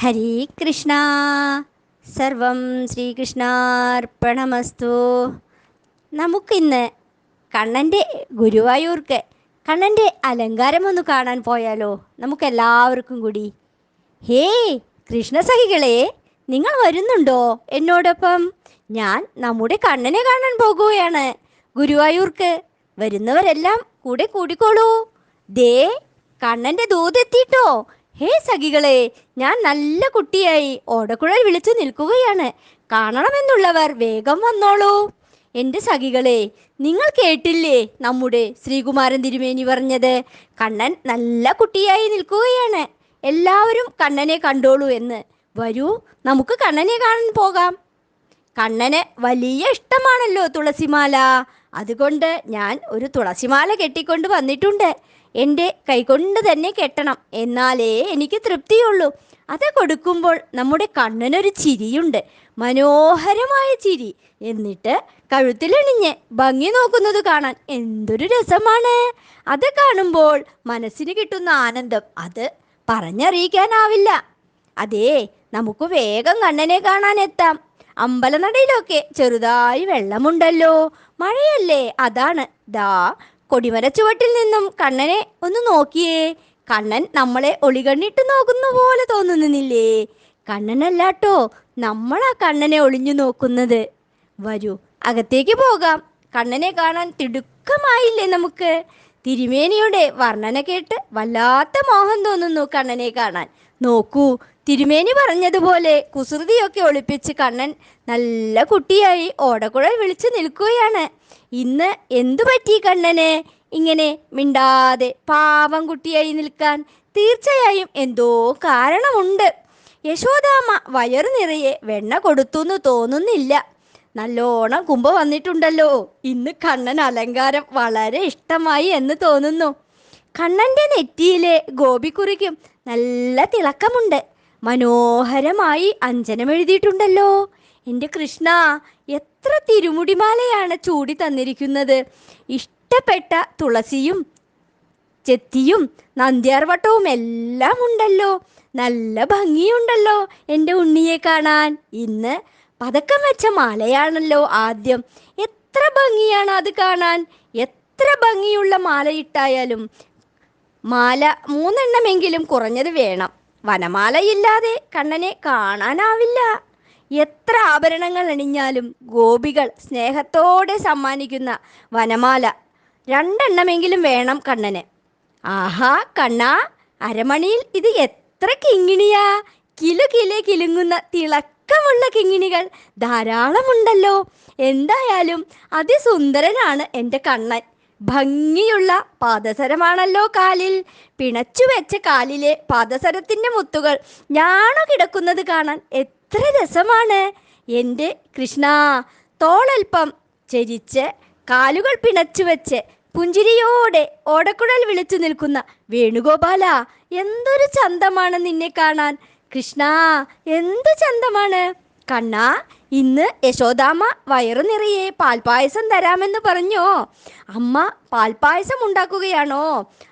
ഹരേ കൃഷ്ണ സർവം ശ്രീകൃഷ്ണാർപ്പണമസ്തു നമുക്കിന്ന് കണ്ണന്റെ ഗുരുവായൂർക്ക് കണ്ണന്റെ അലങ്കാരം ഒന്ന് കാണാൻ പോയാലോ? നമുക്കെല്ലാവർക്കും കൂടി. ഹേ കൃഷ്ണസഖികളെ നിങ്ങൾ വരുന്നുണ്ടോ? എന്നോടൊപ്പം ഞാൻ നമ്മുടെ കണ്ണനെ കാണാൻ പോകുകയാണ്. ഗുരുവായൂർക്ക് വരുന്നവരെല്ലാം കൂടെ കൂടിക്കോളൂ. ദേ കണ്ണന്റെ ദൂതെത്തിട്ടോ? ഹേ സഖികളെ ഞാൻ നല്ല കുട്ടിയായി. ഓടക്കുഴൽ വിളിച്ചു നിൽക്കുകയാണ്. കാണണമെന്നുള്ളവർ വേഗം വന്നോളൂ. എന്റെ സഖികളെ നിങ്ങൾ കേട്ടില്ലേ നമ്മുടെ ശ്രീകുമാരൻ തിരുമേനി പറഞ്ഞത്? കണ്ണൻ നല്ല കുട്ടിയായി നിൽക്കുകയാണ്. എല്ലാവരും കണ്ണനെ കണ്ടോളൂ എന്ന്. വരൂ നമുക്ക് കണ്ണനെ കാണാൻ പോകാം. കണ്ണന് വലിയ ഇഷ്ടമാണല്ലോ തുളസിമാല. അതുകൊണ്ട് ഞാൻ ഒരു തുളസിമാല കെട്ടിക്കൊണ്ട് വന്നിട്ടുണ്ട്. എന്റെ കൈകൊണ്ട് തന്നെ കെട്ടണം. എന്നാലേ എനിക്ക് തൃപ്തിയുള്ളൂ. അത് കൊടുക്കുമ്പോൾ നമ്മുടെ കണ്ണനൊരു ചിരിയുണ്ട്. മനോഹരമായ ചിരി. എന്നിട്ട് കഴുത്തിലണിഞ്ഞ് ഭംഗി നോക്കുന്നത് കാണാൻ എന്തൊരു രസമാണ്. അത് കാണുമ്പോൾ മനസ്സിന് കിട്ടുന്ന ആനന്ദം. അത് പറഞ്ഞറിയിക്കാനാവില്ല. അതേ നമുക്ക് വേഗം കണ്ണനെ കാണാൻ എത്താം അമ്പലനടയിലൊക്കെ ചെറുതായി വെള്ളമുണ്ടല്ലോ. മഴയല്ലേ? അതാണ്. ദാ കൊടിമര ചുവട്ടിൽ നിന്നും കണ്ണനെ ഒന്ന് നോക്കിയേ. കണ്ണൻ നമ്മളെ ഒളികണ്ണിട്ട് നോക്കുന്ന പോലെ തോന്നുന്നില്ലേ? കണ്ണനല്ലാട്ടോ നമ്മളാ കണ്ണനെ ഒളിഞ്ഞു നോക്കുന്നത്. വരൂ അകത്തേക്ക് പോകാം. കണ്ണനെ കാണാൻ തിടുക്കമായില്ലേ നമുക്ക്? തിരുമേനിയുടെ വർണന കേട്ട് വല്ലാത്ത മോഹം തോന്നുന്നു കണ്ണനെ കാണാൻ. നോക്കൂ തിരുമേനി പറഞ്ഞതുപോലെ കുസൃതിയൊക്കെ ഒളിപ്പിച്ച് കണ്ണൻ നല്ല കുട്ടിയായി ഓടക്കുഴൽ വിളിച്ചു നിൽക്കുകയാണ്. ഇന്ന് എന്തു പറ്റി കണ്ണന്? ഇങ്ങനെ മിണ്ടാതെ പാവം കുട്ടിയായി നിൽക്കാൻ തീർച്ചയായും എന്തോ കാരണമുണ്ട്. യശോദാമ്മ വയറു നിറയെ വെണ്ണ കൊടുത്തുന്ന് തോന്നുന്നില്ല. നല്ലോണം കുമ്പ വന്നിട്ടുണ്ടല്ലോ. ഇന്ന് കണ്ണൻ അലങ്കാരം വളരെ ഇഷ്ടമായി എന്ന് തോന്നുന്നു. കണ്ണന്റെ നെറ്റിയിലെ ഗോപിക്കുറിക്കും നല്ല തിളക്കമുണ്ട്. മനോഹരമായി അഞ്ജനം എഴുതിയിട്ടുണ്ടല്ലോ. എന്റെ കൃഷ്ണ എത്ര തിരുമുടിമാലയാണ് ചൂടി തന്നിരിക്കുന്നത്. ഇഷ്ടപ്പെട്ട തുളസിയും ചെത്തിയും നന്ദ്യാർവട്ടവും എല്ലാം ഉണ്ടല്ലോ നല്ല ഭംഗിയുണ്ടല്ലോ എന്റെ ഉണ്ണിയെ കാണാൻ. ഇന്ന് പതക്കം വെച്ച മാലയാണല്ലോ ആദ്യം. എത്ര ഭംഗിയാണ് അത് കാണാൻ. എത്ര ഭംഗിയുള്ള മാലയിട്ടായാലും മാല മൂന്നെണ്ണമെങ്കിലും കുറഞ്ഞത് വേണം. വനമാലയില്ലാതെ കണ്ണനെ കാണാനാവില്ല. എത്ര ആഭരണങ്ങൾ അണിഞ്ഞാലും ഗോപികൾ സ്നേഹത്തോടെ സമ്മാനിക്കുന്ന വനമാല രണ്ടെണ്ണമെങ്കിലും വേണം കണ്ണന്. ആഹാ കണ്ണാ അരമണിയിൽ ഇത് എത്ര കിങ്ങിണിയാ. കിലു കിലെ കിലുങ്ങുന്ന തിളക്കമുള്ള കിങ്ങിണികൾ ധാരാളമുണ്ടല്ലോ. എന്തായാലും അതിസുന്ദരനാണ് എന്റെ കണ്ണൻ. ഭംഗിയുള്ള പാദസരമാണല്ലോ കാലിൽ. പിണച്ചു വെച്ച കാലിലെ പാദസരത്തിന്റെ മുത്തുകൾ ഞാണു കിടക്കുന്നത് കാണാൻ എത്ര രസമാണ്. എന്റെ കൃഷ്ണ തോളൽപ്പം ചരിച്ച് കാലുകൾ പിണച്ചു വെച്ച് പുഞ്ചിരിയോടെ ഓടക്കുഴൽ വിളിച്ചു നിൽക്കുന്ന വേണുഗോപാല എന്തൊരു ചന്തമാണ് നിന്നെ കാണാൻ. കൃഷ്ണ എന്ത് ചന്തമാണ്? കണ്ണ ഇന്ന് യശോദാമ്മ വയറു നിറയെ പാൽപ്പായസം തരാമെന്ന് പറഞ്ഞോ? അമ്മ പാൽപ്പായസം ഉണ്ടാക്കുകയാണോ?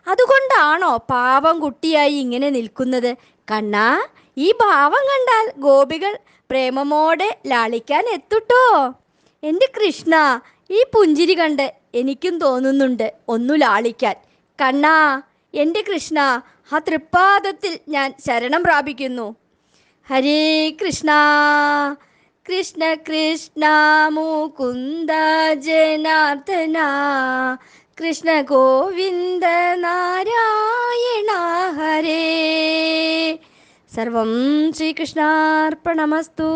അതുകൊണ്ടാണോ പാവം കുട്ടിയായി ഇങ്ങനെ നിൽക്കുന്നത്? കണ്ണ ഈ ഭാവം കണ്ടാൽ ഗോപികൾ പ്രേമമോടെ ലാളിക്കാൻ എത്തുട്ടോ? എന്റെ കൃഷ്ണ ഈ പുഞ്ചിരി കണ്ട് എനിക്കും തോന്നുന്നുണ്ട് ഒന്നു ലാളിക്കാൻ. കണ്ണാ എന്റെ കൃഷ്ണ ആ തൃപ്പാദത്തിൽ ഞാൻ ശരണം പ്രാപിക്കുന്നു. ഹരേ കൃഷ്ണ കൃഷ്ണ കൃഷ്ണ മുകുന്ദ ജനാർദ്ദന കൃഷ്ണ ഗോവിന്ദ നാരായണ ഹരേ. സർവം ശ്രീകൃഷ്ണാർപ്പണമസ്തു.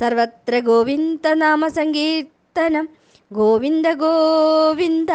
സർവത്ര ഗോവിന്ദ നാമ സങ്കീർത്തനം ഗോവിന്ദ ഗോവിന്ദ.